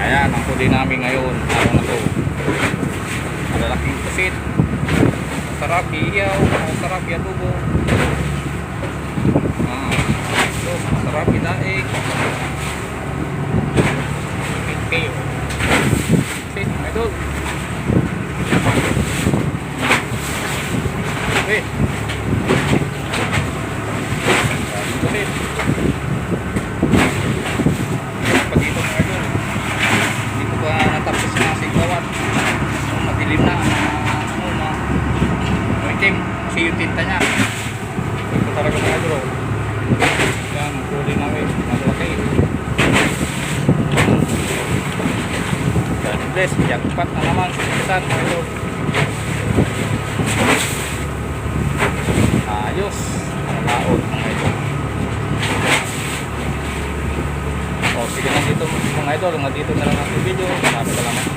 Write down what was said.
Ayan, ang huli namin ngayon. Araw na to. Malalaking pusit. Masarap iyaw. Masarap iadubo. Ah, ito, masarap idaig. Kayo. Pusit, idol. Okay. Pusit. pa dito mga idol dito pa natapos na sa igawat so, madilim na na ano na maritim kasi yung tinta niya. Ito talaga mga oh. yan huli namin malaki. God bless jackpot na naman. Sa pisan mga idol? Ayos ang laot mga idol. O, sige na dito mga idol, hanggang dito na lang ang video. Maraming salamat